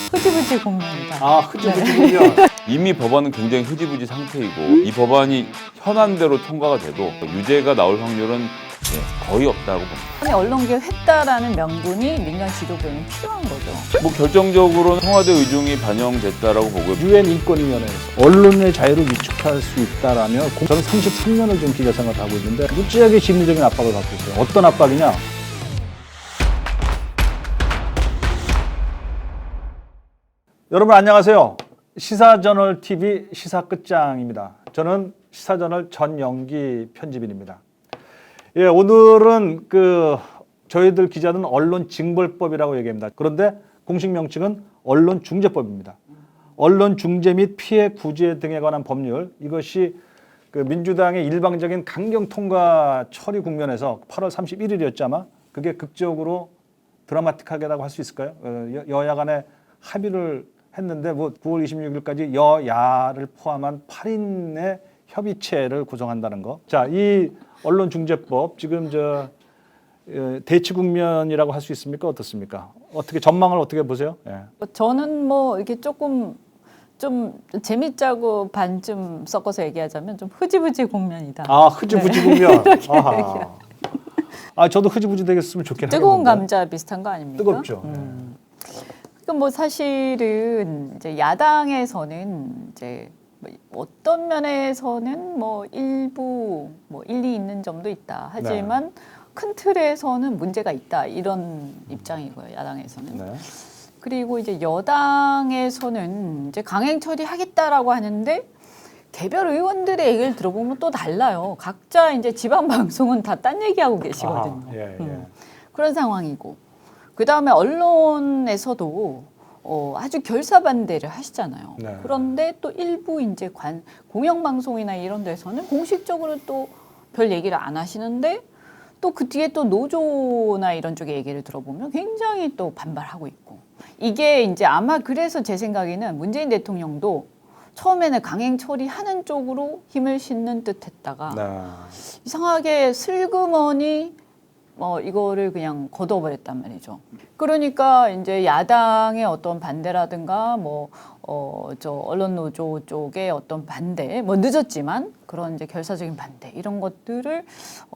흐지부지 국면이다. 아, 흐지부지군요. 이미 법안은 굉장히 흐지부지 상태이고 이 법안이 현안대로 통과가 돼도 유죄가 나올 확률은 예, 거의 없다고 봅니다. 아니 언론계 했다라는 명분이 민간 지도부에는 필요한 거죠. 뭐 결정적으로는 청와대 의중이 반영됐다라고 보고요. 유엔 인권위원회에서 언론의 자유를 위축할 수 있다라면 공- 저는 33년을 지금 기자 생활을 하고 있는데 무지하게 심리적인 압박을 받고 있어요. 어떤 압박이냐? 여러분 안녕하세요. 시사저널 TV 시사 끝장입니다. 저는 시사저널 전영기 편집인입니다. 예, 오늘은 그 저희들 기자는 언론 징벌법이라고 얘기합니다. 그런데 공식 명칭은 언론 중재법입니다. 언론 중재 및 피해 구제 등에 관한 법률 이것이 그 민주당의 일방적인 강경 통과 처리 국면에서 8월 31일이었죠 아마 그게 극적으로 드라마틱하게라고 할 수 있을까요? 어, 여- 여야 간에 합의를 했는데 뭐 9월 26일까지 여야를 포함한 8인의 협의체를 구성한다는 거. 자, 이 언론중재법 지금 저 어, 대치 국면이라고 할 수 있습니까? 어떻습니까? 어떻게 전망을 어떻게 보세요? 예. 저는 뭐 이렇게 조금 좀 재밌자고 반쯤 섞어서 얘기하자면 좀 흐지부지 국면이다. 아 흐지부지 네. 국면. 아 저도 흐지부지 되겠으면 좋긴 뜨거운. 감자 비슷한 거 아닙니까? 뜨겁죠. 음. 그러니까 뭐 사실은 이제 야당에서는 이제 뭐 어떤 면에서는 뭐 일부 뭐 일리 있는 점도 있다. 하지만 네. 큰 틀에서는 문제가 있다 이런 입장이고요. 야당에서는. 네. 그리고 이제 여당에서는 이제 강행 처리하겠다라고 하는데 개별 의원들의 얘기를 들어보면 또 달라요. 각자 이제 지방 방송은 다 딴 얘기하고 계시거든요. 아하, 예, 예. 음. 그런 상황이고 그 다음에 언론에서도 어, 아주 결사반대를 하시잖아요. 네. 그런데 또 일부 이제 관 공영방송이나 이런 데서는 공식적으로 또 별 얘기를 안 하시는데 또 그 뒤에 또 노조나 이런 쪽의 얘기를 들어보면 굉장히 또 반발하고 있고 이게 이제 아마 그래서 제 생각에는 문재인 대통령도 처음에는 강행 처리하는 쪽으로 힘을 싣는 듯 했다가 네. 이상하게 슬그머니 뭐 이거를 그냥 걷어버렸단 말이죠. 그러니까 이제 야당의 어떤 반대라든가 뭐 어 저 언론 노조 쪽의 어떤 반대 뭐 늦었지만 그런 이제 결사적인 반대 이런 것들을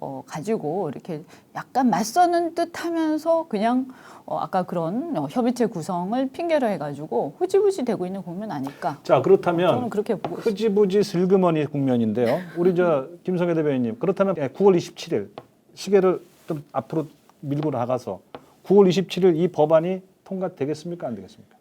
어 가지고 이렇게 약간 맞서는 듯 하면서 그냥 어 아까 그런 어, 협의체 구성을 핑계로 해가지고 흐지부지 되고 있는 국면 아닐까? 자 저는 그렇다면 그렇게 보고 있습니다. 흐지부지 슬그머니 국면인데요. 우리 저 김성애 대변인님 그렇다면 예, 9월 27일 시계를 좀 앞으로 밀고 나가서 9월 27일 이 법안이 통과되겠습니까 안 되겠습니까?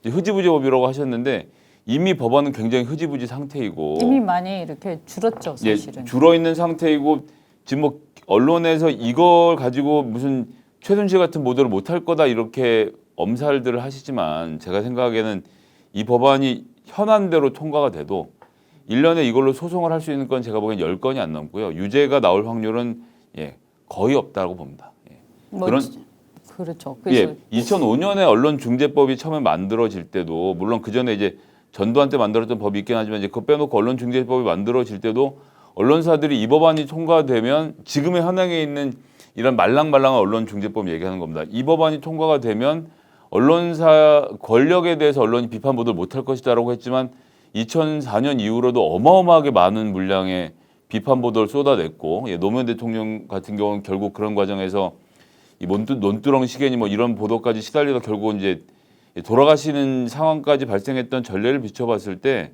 이제 흐지부지 법이라고 하셨는데 이미 법안은 굉장히 흐지부지 상태이고 이미 많이 이렇게 줄었죠 예, 사실은. 줄어 있는 상태이고 지금 뭐 언론에서 이걸 가지고 무슨 최순실 같은 보도를 못할 거다 이렇게 엄살들을 하시지만 제가 생각하기에는 이 법안이 현안대로 통과가 돼도 일년에 이걸로 소송을 할 수 있는 건 제가 보기엔 열건이 안 넘고요. 유죄가 나올 확률은 예, 거의 없다고 봅니다. 예. 뭐 그런- 지- 그렇죠. 그래서 예, 2005년에 언론중재법이 처음에 만들어질 때도 물론 그 전에 이제 전두환 때 만들었던 법이 있긴 하지만 이제 그거 빼놓고 언론중재법이 만들어질 때도 언론사들이 이 법안이 통과되면 지금의 현행에 있는 이런 말랑말랑한 언론중재법 얘기하는 겁니다. 이 법안이 통과가 되면 언론사 권력에 대해서 언론이 비판 보도를 못할 것이다라고 했지만 2004년 이후로도 어마어마하게 많은 물량의 비판 보도를 쏟아냈고 예, 노무현 대통령 같은 경우는 결국 그런 과정에서 이 논두, 논두렁 시계니 뭐 이런 보도까지 시달리다 결국 이제 돌아가시는 상황까지 발생했던 전례를 비춰봤을 때,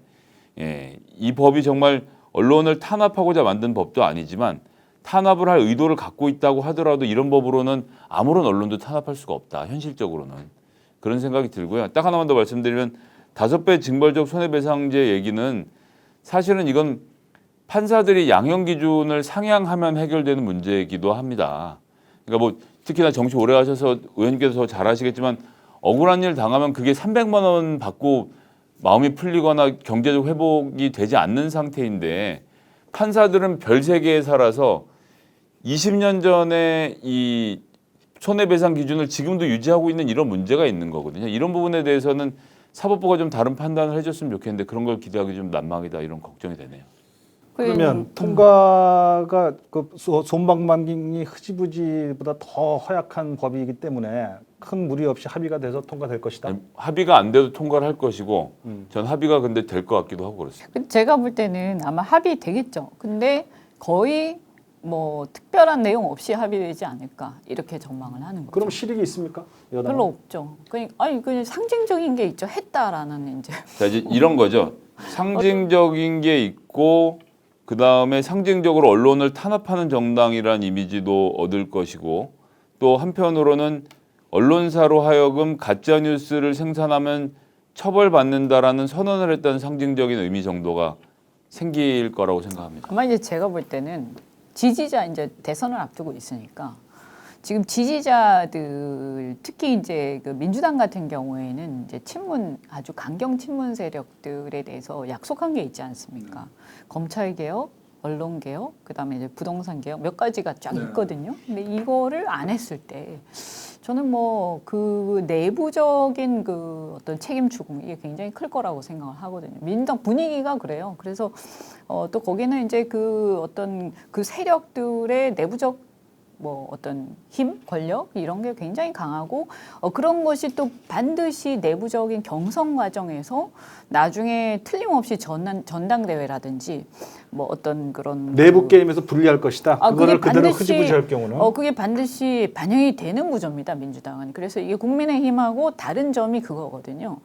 예, 이 법이 정말 언론을 탄압하고자 만든 법도 아니지만 탄압을 할 의도를 갖고 있다고 하더라도 이런 법으로는 아무런 언론도 탄압할 수가 없다. 현실적으로는 그런 생각이 들고요. 딱 하나만 더 말씀드리면 다섯 배 징벌적 손해배상제 얘기는 사실은 이건 판사들이 양형 기준을 상향하면 해결되는 문제이기도 합니다. 그러니까 뭐 특히나 정치 오래 하셔서 의원님께서 더잘 아시겠지만 억울한 일 당하면 그게 300만 원 받고 마음이 풀리거나 경제적 회복이 되지 않는 상태인데 판사들은 별 세계에 살아서 20년 전에 이 손해배상 기준을 지금도 유지하고 있는 이런 문제가 있는 거거든요. 이런 부분에 대해서는 사법부가 좀 다른 판단을 해줬으면 좋겠는데 그런 걸 기대하기 좀 난망이다 이런 걱정이 되네요. 그러면 통과가 그 소- 손방망이 흐지부지보다 더 허약한 법이기 때문에 큰 무리 없이 합의가 돼서 통과될 것이다. 아니, 합의가 안 돼도 통과를 할 것이고 음. 전 합의가 근데 될 것 같기도 하고 그렇습니다. 그 제가 볼 때는 아마 합의 되겠죠. 근데 거의 뭐 특별한 내용 없이 합의되지 않을까 이렇게 전망을 하는 거죠. 그럼 실익이 있습니까? 여당은? 별로 없죠. 그러니까 아니 그 상징적인 게 있죠. 했다라는 이제 자 이제 이런 거죠. 상징적인 게 있고 그 다음에 상징적으로 언론을 탄압하는 정당이라는 이미지도 얻을 것이고 또 한편으로는 언론사로 하여금 가짜 뉴스를 생산하면 처벌받는다라는 선언을 했다는 상징적인 의미 정도가 생길 거라고 생각합니다. 아마 이제 제가 볼 때는 지지자 이제 대선을 앞두고 있으니까 지금 지지자들 특히 이제 그 민주당 같은 경우에는 이제 친문 아주 강경 친문 세력들에 대해서 약속한 게 있지 않습니까? 검찰 개혁, 언론 개혁, 그다음에 이제 부동산 개혁 몇 가지가 쫙 있거든요. 근데 이거를 안 했을 때 저는 뭐 그 내부적인 그 어떤 책임 추궁 이게 굉장히 클 거라고 생각을 하거든요. 민주당 분위기가 그래요. 그래서 어, 또 거기는 이제 그 어떤 그 세력들의 내부적 뭐 어떤 힘, 권력 이런 게 굉장히 강하고 어, 그런 것이 또 반드시 내부적인 경선 과정에서 나중에 틀림없이 전당, 전당대회라든지 뭐 어떤 그런 내부 게임에서 불리할 것이다. 아, 그거를 그대로 흐지부지할 경우는? 어 그게 반드시 반영이 되는 구조입니다 민주당은. 그래서 이게 국민의힘하고 다른 점이 그거거든요.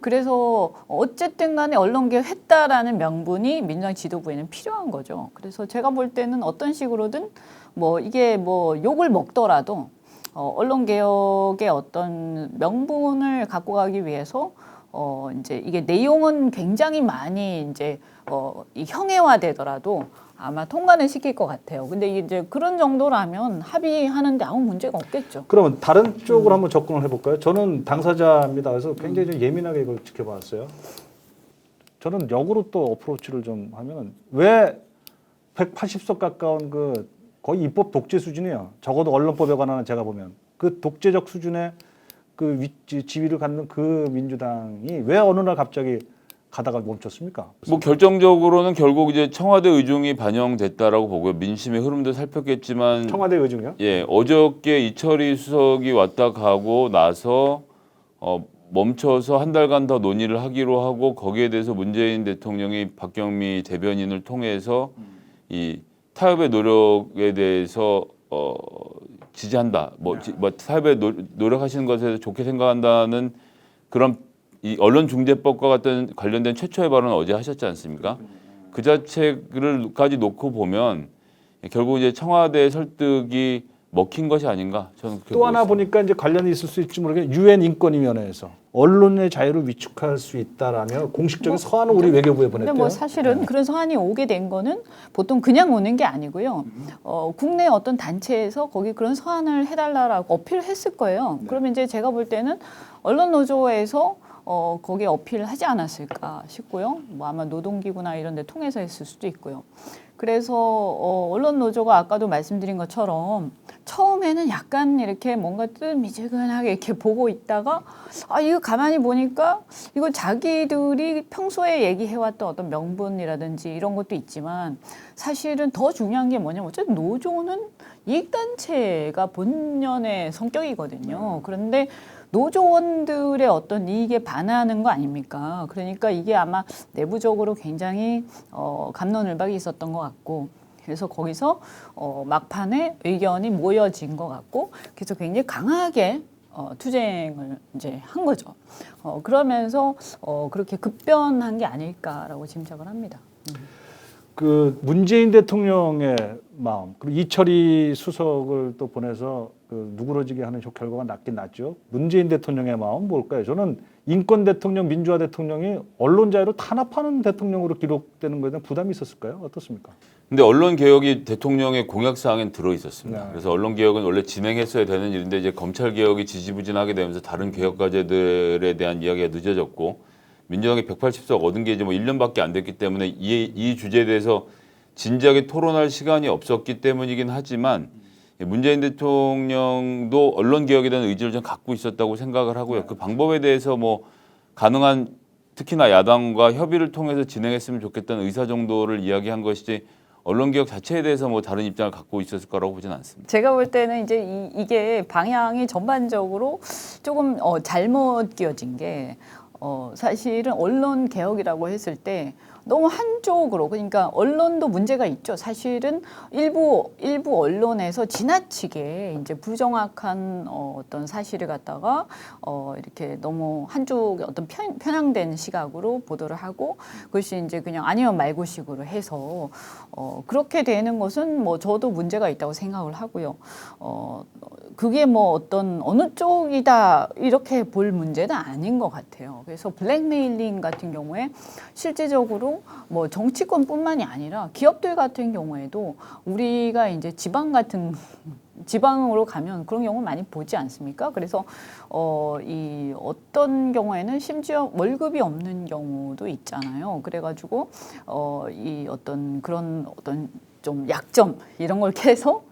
그래서 어쨌든 간에 언론개혁 했다라는 명분이 민주당 지도부에는 필요한 거죠. 그래서 제가 볼 때는 어떤 식으로든 뭐 이게 뭐 욕을 먹더라도 어, 언론 개혁의 어떤 명분을 갖고 가기 위해서 어 이제 이게 내용은 굉장히 많이 이제 어, 이 형해화되더라도 아마 통과는 시킬 것 같아요. 근데 이제 그런 정도라면 합의하는데 아무 문제가 없겠죠. 그러면 다른 음. 쪽으로 한번 접근을 해볼까요? 저는 당사자입니다. 그래서 굉장히 좀 예민하게 이걸 지켜봤어요. 저는 역으로 또 어프로치를 좀 하면 왜 180석 가까운 그 거의 입법 독재 수준이에요. 적어도 언론법에 관한 제가 보면 그 독재적 수준의 그 위, 지- 지위를 갖는 그 민주당이 왜 어느 날 갑자기 가다가 멈췄습니까? 뭐 결정적으로는 결국 이제 청와대 의중이 반영됐다라고 보고요. 민심의 흐름도 살폈겠지만 청와대 의중이요? 예, 어저께 이철희 수석이 왔다 가고 나서 어, 멈춰서 한 달간 더 논의를 하기로 하고 거기에 대해서 문재인 대통령이 박경미 대변인을 통해서 이 타협의 노력에 대해서 어, 지지한다. 뭐, 지, 뭐 타협에 노, 노력하시는 것에 대해서 좋게 생각한다는 그런 이 언론중재법과 같은 관련된 최초의 발언을 어제 하셨지 않습니까? 그 자체를 까지 놓고 보면 결국 이제 청와대 설득이 먹힌 것이 아닌가 저는 그렇게 또 하나 보니까 이제 관련이 있을 수 있지 모르게 유엔 인권위원회에서 언론의 자유를 위축할 수 있다라며 공식적인 서한을 우리 외교부에 근데 보냈대요. 뭐 사실은 그런 서한이 오게 된 거는 보통 그냥 오는 게 아니고요. 어, 국내 어떤 단체에서 거기 그런 서한을 해달라라고 어필을 했을 거예요. 그러면 이제 제가 볼 때는 언론 노조에서 어, 거기에 어필을 하지 않았을까 싶고요. 뭐 아마 노동기구나 이런 데 통해서 했을 수도 있고요. 그래서 어, 언론 노조가 아까도 말씀드린 것처럼 처음에는 약간 이렇게 뭔가 뜨미지근하게 이렇게 보고 있다가 아 이거 가만히 보니까 이거 자기들이 평소에 얘기해왔던 어떤 명분이라든지 이런 것도 있지만 사실은 더 중요한 게 뭐냐면 어쨌든 노조는 이익단체가 본연의 성격이거든요. 그런데 노조원들의 어떤 이익에 반하는 거 아닙니까? 그러니까 이게 아마 내부적으로 굉장히 어, 감론을박이 있었던 것 같고 그래서 거기서 어, 막판에 의견이 모여진 것 같고 그래서 굉장히 강하게 어, 투쟁을 이제 한 거죠. 어, 그러면서 어, 그렇게 급변한 게 아닐까라고 짐작을 합니다. 그 문재인 대통령의 마음 그리고 이철희 수석을 또 보내서 그 누그러지게 하는 효- 결과가 났긴 났죠. 문재인 대통령의 마음 뭘까요? 저는 인권 대통령, 민주화 대통령이 언론 자유를 탄압하는 대통령으로 기록되는 것에 대한 부담이 있었을까요? 어떻습니까? 근데 언론 개혁이 대통령의 공약 사항엔 들어 있었습니다. 네. 그래서 언론 개혁은 원래 진행했어야 되는 일인데 이제 검찰 개혁이 지지부진하게 되면서 다른 개혁 과제들에 대한 이야기가 늦어졌고 민주당이 180석 얻은 게 이제 뭐 1년밖에 안 됐기 때문에 이, 이 주제에 대해서 진지하게 토론할 시간이 없었기 때문이긴 하지만 문재인 대통령도 언론 개혁에 대한 의지를 좀 갖고 있었다고 생각을 하고요. 그 방법에 대해서 뭐 가능한 특히나 야당과 협의를 통해서 진행했으면 좋겠다는 의사 정도를 이야기한 것이지 언론 개혁 자체에 대해서 뭐 다른 입장을 갖고 있었을 거라고 보지는 않습니다. 제가 볼 때는 이제 이, 게 방향이 전반적으로 조금 어, 잘못 끼워진 게 어, 사실은 언론 개혁이라고 했을 때 너무 한쪽으로 그러니까 언론도 문제가 있죠. 사실은 일부 일부 언론에서 지나치게 이제 부정확한 어, 어떤 사실을 갖다가 어, 이렇게 너무 한쪽 어떤 편, 편향된 시각으로 보도를 하고 그것이 이제 그냥 아니면 말고식으로 해서 어, 그렇게 되는 것은 뭐 저도 문제가 있다고 생각을 하고요. 어, 그게 뭐 어떤 어느 쪽이다 이렇게 볼 문제는 아닌 것 같아요. 그래서 블랙메일링 같은 경우에 실제적으로 뭐 정치권뿐만이 아니라 기업들 같은 경우에도 우리가 이제 지방 같은 지방으로 가면 그런 경우 많이 보지 않습니까? 그래서 어, 이 어떤 경우에는 심지어 월급이 없는 경우도 있잖아요. 그래가지고 어, 이 어떤 그런 어떤 좀 약점 이런 걸 캐서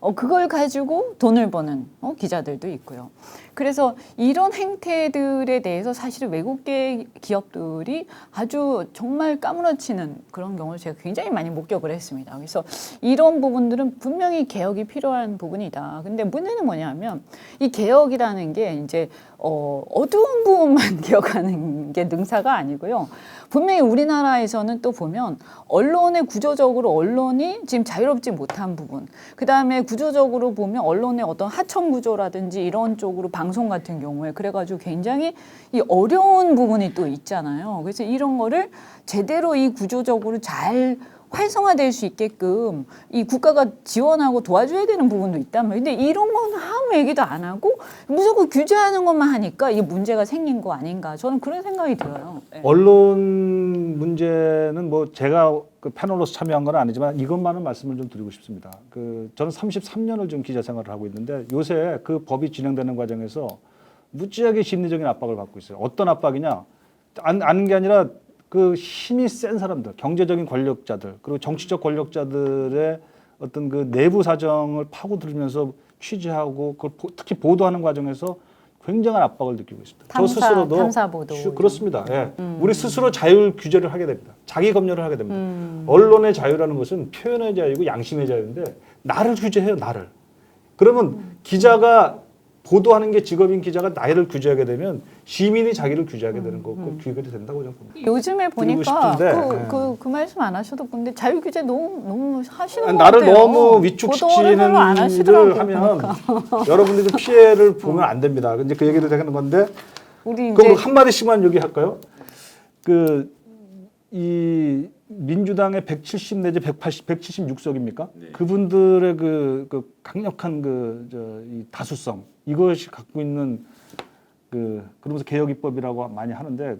어, 그걸 가지고 돈을 버는 어, 기자들도 있고요. 그래서 이런 행태들에 대해서 사실은 외국계 기업들이 아주 정말 까무러치는 그런 경우를 제가 굉장히 많이 목격을 했습니다. 그래서 이런 부분들은 분명히 개혁이 필요한 부분이다. 근데 문제는 뭐냐면 이 개혁이라는 게 이제 어, 어두운 부분만 개혁하는 게 능사가 아니고요. 분명히 우리나라에서는 또 보면 언론의 구조적으로 언론이 지금 자유롭지 못한 부분, 그 다음에 구조적으로 보면 언론의 어떤 하청 구조라든지 이런 쪽으로 방송 같은 경우에 그래가지고 굉장히 이 어려운 부분이 또 있잖아요. 그래서 이런 거를 제대로 이 구조적으로 잘 활성화될 수 있게끔 이 국가가 지원하고 도와줘야 되는 부분도 있단 말이에요. 근데 이런 건 아무 얘기도 안 하고 무조건 규제하는 것만 하니까 이게 문제가 생긴 거 아닌가. 저는 그런 생각이 들어요. 네. 언론 문제는 뭐 제가 그 패널로서 참여한 건 아니지만 이것만은 말씀을 좀 드리고 싶습니다. 그 저는 33년을 좀 기자 생활을 하고 있는데 요새 그 법이 진행되는 과정에서 무지하게 심리적인 압박을 받고 있어요. 어떤 압박이냐? 안, 아는 게 아니라 그 힘이 센 사람들, 경제적인 권력자들, 그리고 정치적 권력자들의 어떤 그 내부 사정을 파고들면서 취재하고 그걸 보- 특히 보도하는 과정에서 굉장한 압박을 느끼고 있습니다. 탐사- 저 스스로도 탐사 보도 쉬- 이런. 그렇습니다. 예. 우리 스스로 자율 규제를 하게 됩니다. 자기 검열을 하게 됩니다. 음. 언론의 자유라는 것은 표현의 자유고 양심의 자유인데 나를 규제해요, 나를. 그러면 기자가 보도하는 게 직업인 기자가 나를 규제하게 되면 시민이 자기를 규제하게 되는 거고 그 규제가 된다고 저는 봅니다. 요즘에 보니까 싶은데, 그, 네. 그, 그 말씀 안 하셔도 근데 자유 규제 너무 너무 하시는 아니, 것 나를 같아요. 너무 위축시키는 일을 하면. 여러분들이 좀 피해를 보면 안 됩니다. 이제 그 얘기를 하는 건데 우리 그럼 한 마디씩만 얘기할까요? 그 이 민주당의 170 내지 180, 176석입니까? 그분들의 그, 그 강력한 그 저 이 다수성 이것이 갖고 있는 그 그러면서 개혁 입법이라고 많이 하는데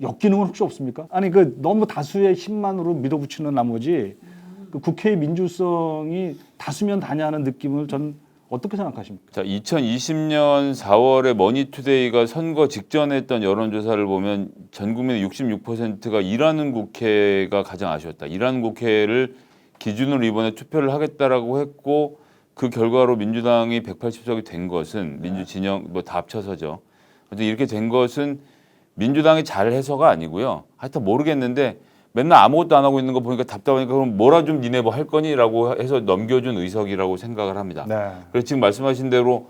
역기능은 혹시 없습니까? 아니 그 너무 다수의 힘만으로 믿어붙이는 나머지 그 국회의 민주성이 다수면 다냐는 느낌을 전 어떻게 생각하십니까? 자, 2020년 4월에 머니투데이가 선거 직전에 했던 여론조사를 보면 전 국민의 66%가 일하는 국회가 가장 아쉬웠다. 일하는 국회를 기준으로 이번에 투표를 하겠다라고 했고 그 결과로 민주당이 180석이 된 것은 민주 진영 뭐 다 합쳐서죠. 근데 이렇게 된 것은 민주당이 잘 해서가 아니고요. 하여튼 모르겠는데 맨날 아무것도 안 하고 있는 거 보니까 답답하니까 그럼 뭐라 좀 니네 뭐 할 거니라고 해서 넘겨준 의석이라고 생각을 합니다. 네. 그래서 지금 말씀하신 대로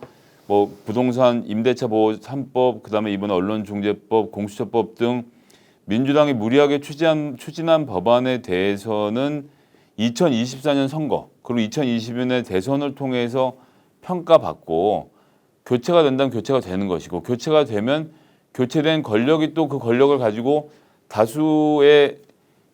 뭐 부동산 임대차 보호 3법 그다음에 이번에 언론중재법 공수처법 등 민주당이 무리하게 추진한 추진한 법안에 대해서는 2024년 선거 그리고 2020년의 대선을 통해서 평가받고 교체가 된다면 교체가 되는 것이고 교체가 되면 교체된 권력이 또 그 권력을 가지고 다수의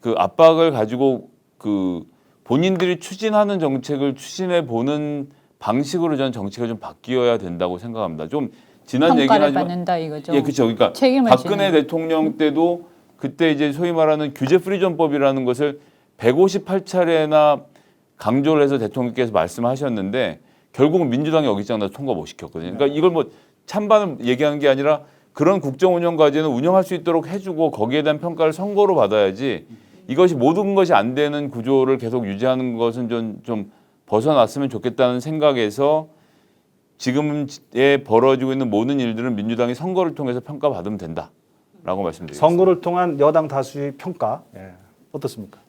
그 압박을 가지고 그 본인들이 추진하는 정책을 추진해 보는 방식으로 저는 정치가 좀 바뀌어야 된다고 생각합니다. 좀 지난 얘기는 평가를 하지만 받는다 이거죠. 예, 그렇죠. 그러니까 박근혜 지는. 대통령 때도 그때 이제 소위 말하는 규제 프리존법이라는 것을 158차례나 강조를 해서 대통령께서 말씀하셨는데 결국은 민주당이 여기장나 통과 못 시켰거든요. 그러니까 이걸 뭐 찬반을 얘기하는 게 아니라 그런 국정 운영 과제는 운영할 수 있도록 해주고 거기에 대한 평가를 선거로 받아야지 이것이 모든 것이 안 되는 구조를 계속 유지하는 것은 좀, 좀 벗어났으면 좋겠다는 생각에서 지금에 벌어지고 있는 모든 일들은 민주당이 선거를 통해서 평가받으면 된다. 말씀드리겠습니다. 선거를 통한 여당 다수의 평가 예. 어떻습니까?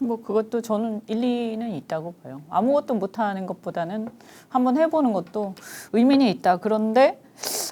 뭐 그것도 저는 일리는 있다고 봐요. 아무것도 못하는 것보다는 한번 해보는 것도 의미는 있다. 그런데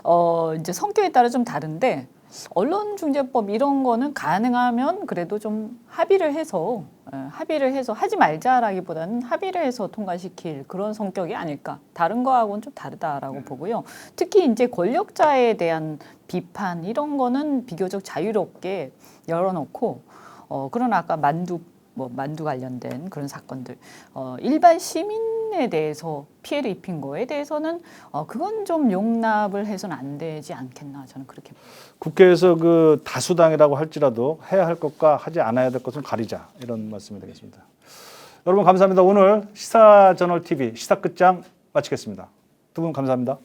어 이제 성격에 따라 좀 다른데 언론중재법 이런 거는 가능하면 그래도 좀 합의를 해서 예, 합의를 해서 하지 말자라기보다는 합의를 해서 통과시킬 그런 성격이 아닐까. 다른 거하고는 좀 다르다라고 보고요. 특히 이제 권력자에 대한 비판 이런 거는 비교적 자유롭게 열어놓고 어 그러나 아까 만두 뭐 만두 관련된 그런 사건들 어 일반 시민 에 대해서 피해를 입힌 거에 대해서는 어 그건 좀 용납을 해서는 안 되지 않겠나 저는 그렇게. 국회에서 그 다수당이라고 할지라도 해야 할 것과 하지 않아야 될 것은 가리자 이런 말씀이 되겠습니다. 여러분 감사합니다. 오늘 시사저널 TV 시사 끝장 마치겠습니다. 두 분 감사합니다.